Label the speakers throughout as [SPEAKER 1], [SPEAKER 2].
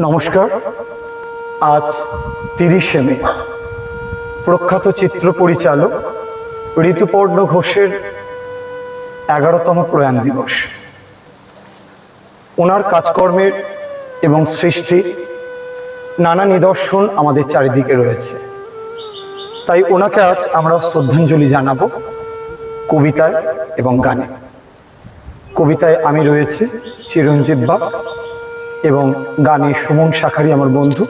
[SPEAKER 1] নমস্কার। আজ তিরিশে মে। প্রখ্যাত চিত্র পরিচালক ঋতুপর্ণ ঘোষের এগারোতম প্রয়াণ দিবস। ওনার কাজকর্মের এবং সৃষ্টি নানা নিদর্শন আমাদের চারিদিকে রয়েছে। তাই ওনাকে আজ আমরা শ্রদ্ধাঞ্জলি জানাব কবিতায় এবং গানে। কবিতায় আমি রয়েছে চিরঞ্জিত বাগ। এবং গানে সুমন শাখারি আমার বন্ধু।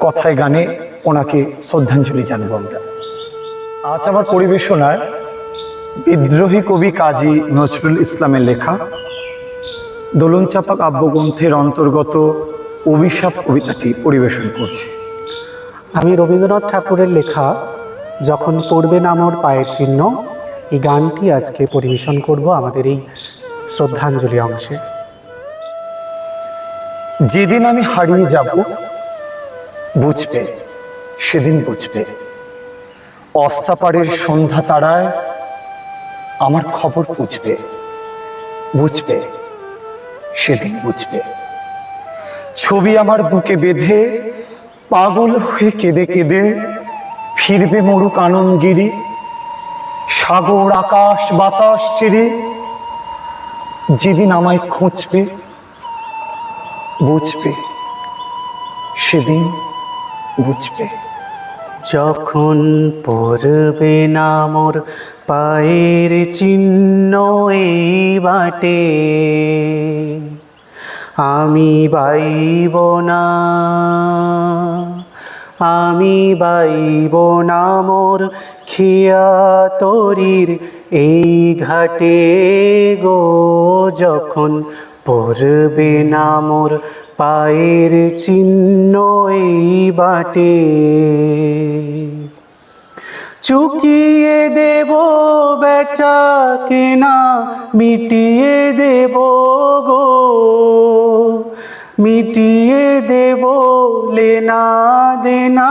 [SPEAKER 1] কথায় গানে ওনাকে শ্রদ্ধাঞ্জলি জানাব আমরা। আজ আমার পরিবেশনায় বিদ্রোহী কবি কাজী নজরুল ইসলামের লেখা দোলনচাপা কাব্যগ্রন্থের অন্তর্গত অভিশাপ কবিতাটি পরিবেশন করছি।
[SPEAKER 2] আমি রবীন্দ্রনাথ ঠাকুরের লেখা যখন পড়বে না মোর পায়ের চিহ্ন, এই গানটি আজকে পরিবেশন করব আমাদের এই শ্রদ্ধাঞ্জলি অংশে।
[SPEAKER 1] যেদিন আমি হারিয়ে যাব, বুঝবে, সেদিন বুঝবে। অস্তাপাড়ের সন্ধ্যা তারায় আমার খবর বুঝবে বুঝবে, সেদিন বুঝবে। ছবি আমার বুকে বেঁধে, পাগল হয়ে কেঁদে কেঁদে ফিরবে মরুক আনন্দগিরি, সাগর, আকাশ, বাতাস চিরে যেদিন আমায় খুঁজবে বুঝবে, সেদিন বুঝবে।
[SPEAKER 2] যখন পড়বে না মোর পায়ের চিহ্ন এই বাটে, আমি বাইব না, আমি বাইব না মোর খিয়া তরির এই ঘাটে গো। যখন পড়বে না মোর পায়ের চিহ্ন এই বাটে। চুকিয়ে দেব বেচা কেনা, মিটিয়ে দেব গো। মিটিয়ে দেব লেনা দেনা,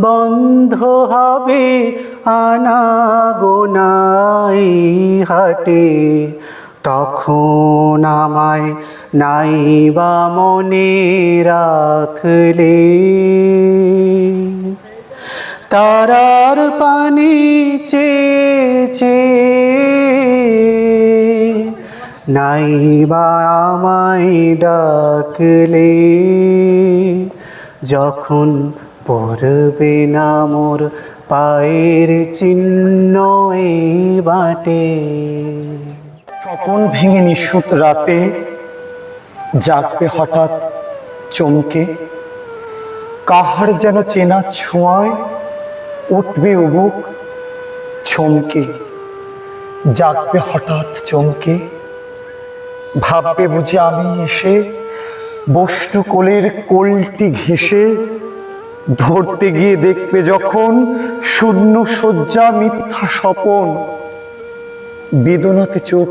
[SPEAKER 2] বন্ধ হবে আনা গোনাই হাটে। তখন আমায় নাইবা মনে রাখলে। তারার পানি চেয়েছে। নাইবা আমায় ডাকলে। যখন পড়বে না মোর পায়ের চিহ্ন বাটে।
[SPEAKER 1] স্বপন ভেঙে নিশুত রাতে জাগবে হঠাৎ চমকে। কাহার যেন চেনা ছোঁয়ায় উঠবে উবুক চমকে। জাগবে হঠাৎ চমকে। ভাববে বুঝে আমি এসে বস্তু কোলের কোলটি ঘেঁষে ধরতে গিয়ে দেখবে যখন শূন্য শয্যা মিথ্যা স্বপন। বেদনাতে চোখ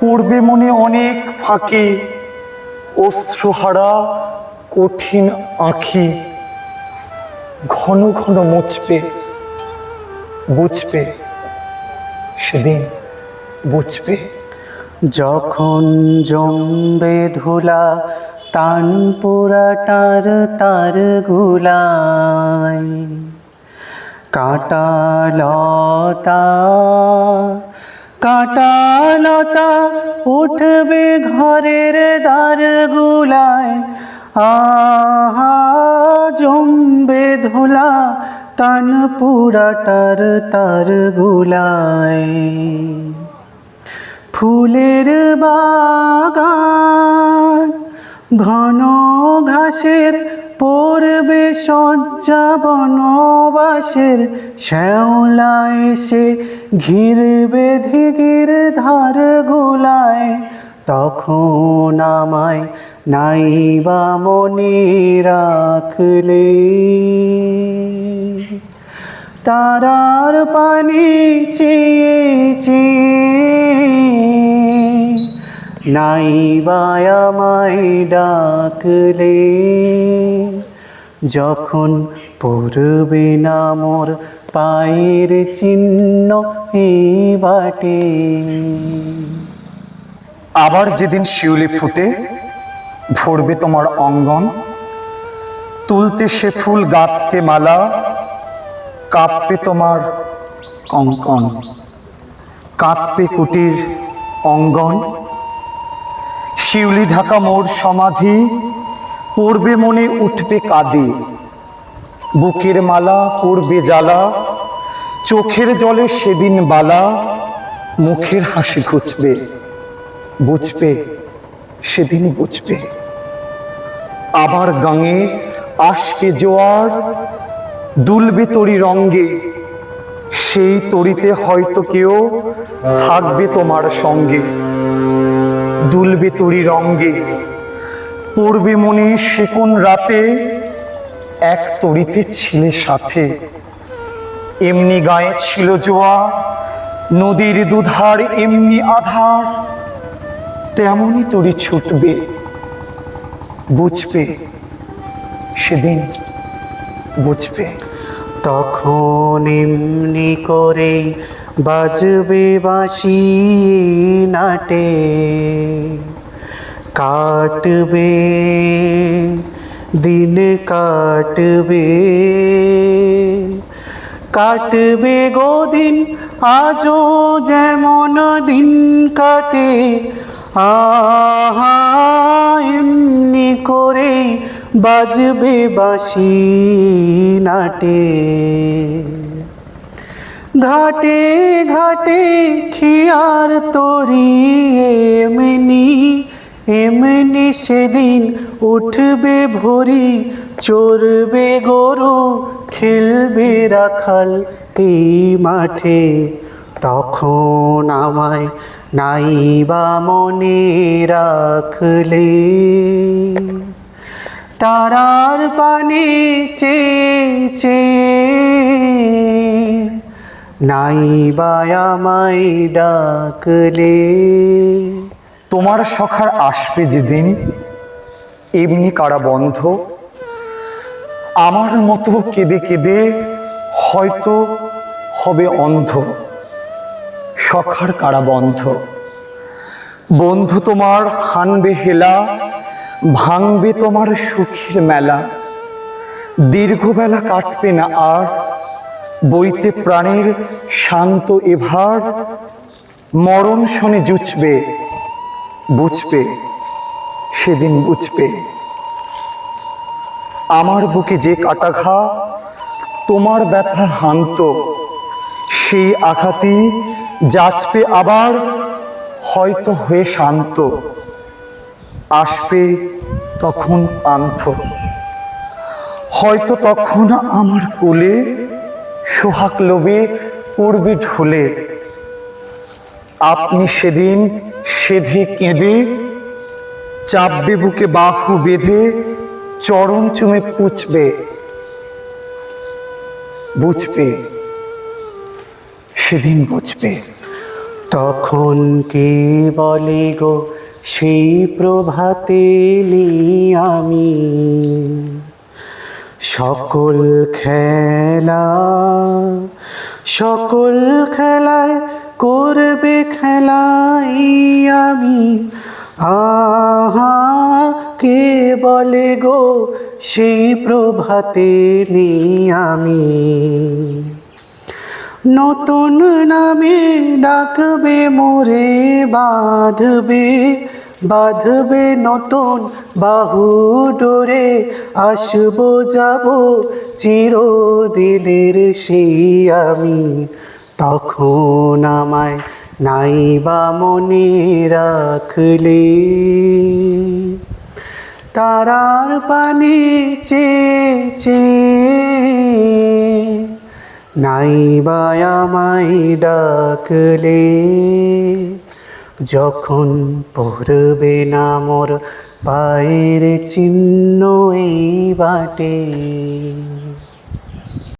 [SPEAKER 1] পড়বে মনে অনেক ফাঁকি, অশ্রুহারা কঠিন আঁখি, ঘন ঘন মুছবে, বুঝবে, সেদিন বুঝবে।
[SPEAKER 2] যখন জমবে ধুলা তান পোড়াটার তার গুলাই কাটালতা কাটালতা উঠবে ঘরের দ্বার গুলায় আহা, জমবে ধুলা তান পুরাটার তার গুলায় ফুলের বাগান, ঘন ঘাসের পড়বে সজ্জা বনবাসের শ্যাওলা এসে ঘিরবে ধিগির ধার গুলায়, তখন আমায় নাইবা মনে রাখলে। তারার পানি চেয়েছি, নাইবা আমায় ডাকলে। যখন পড়বে না মোর পায়ের চিহ্ন এই বাটে।
[SPEAKER 1] আবার যেদিন শিউলি ফুটে, ভরবে তোমার অঙ্গন। তুলতে সে ফুল গাঁথতে মালা, কাঁপবে তোমার কঙ্কন। কাঁপবে কুটির অঙ্গন। শিউলি ঢাকা মোর সমাধি, পড়বে মনে উঠবে কাঁদে। বুকের মালা করবে জ্বালা, চোখের জলে সেদিন বালা, মুখের হাসি ঘুচবে, বুঝবে, সেদিন বুঝবে। আবার গাঙে আসবে জোয়ার, দুলবে তরি রঙ্গে, সেই তরিতে হয়তো কেউ থাকবে তোমার সঙ্গে। দুলবে তরি রঙ্গে, পড়বে মনে সে কোন রাতে এক তরিতে ছিলে সাথে। এমনি গায়ে ছিল জোয়া নদীর দুধার এমনি আধার, তেমনই তরি ছুটবে। বুঝবে, সেদিন বুঝবে।
[SPEAKER 2] তখন এমনি করে বাজবে বাঁশি নাটে। কাটবে দিন কাটবে। কাটবে গো দিন, আজও যেমন দিন কাটে, আহা, এমনি করে বাজবে বাঁশি নাটে। ঘাটে ঘাটে খিয়ার তরি এমনি এমনি সেদিন উঠবে ভরি, চড়বে গরু, খেলবে রাখাল এই মাঠে। তখন আমায় নাইবা মনে রাখলে। তারার পানি চেয়েছে। নাইবা আমায় ডাকলে।
[SPEAKER 1] তোমার সখার আসবে যেদিন এমনি কারা বন্ধ? আমার মতো কেঁদে কেঁদে হয়তো হবে অন্ধ। সখার কারা বন্ধ? বন্ধু তোমার হানবে হেলা, ভাঙবে তোমার সুখের মেলা। দীর্ঘবেলা কাটবে না আর, বইতে প্রাণের শান্ত এভার, মরণ শনে জুচবে। বুঝবে, সেদিন বুঝবে। আমার বুকে যে কাটাঘা তোমার ব্যথা হান্ত, সেই আঘাতই যাচবে আবার, হয়তো হয়ে শান্ত। আসবে তখন পান্থ হয়তো তখন আমার কোলে সোহাগ লোভে পড়বে ঢোলে। আপনি সেদিন সেধে কেঁদে চাপবে বুকে বাহু বেঁধে চরণ চুমে পুচবে, বুঝবে, সেদিন বুঝবে।
[SPEAKER 2] তখন কে বলে গো সেই প্রভাতে আমি? সকল খেলা, সকল খেলায় করবে আমি। আহা কে বলে গো, সেই প্রভাতে নি আমি। নতুন নামে ডাকবে, মোরে বাঁধবে বাঁধবে নতুন বাহু ডোরে। আসব, যাব চিরদিনের সেই আমি। তখন আমায় নাইবা মনে রাখলে তারার পানি চেয়েছে। নাইবা আমায় ডাকলে যখন পড়বে না মোর পায়ের চিহ্ন এই বাটে।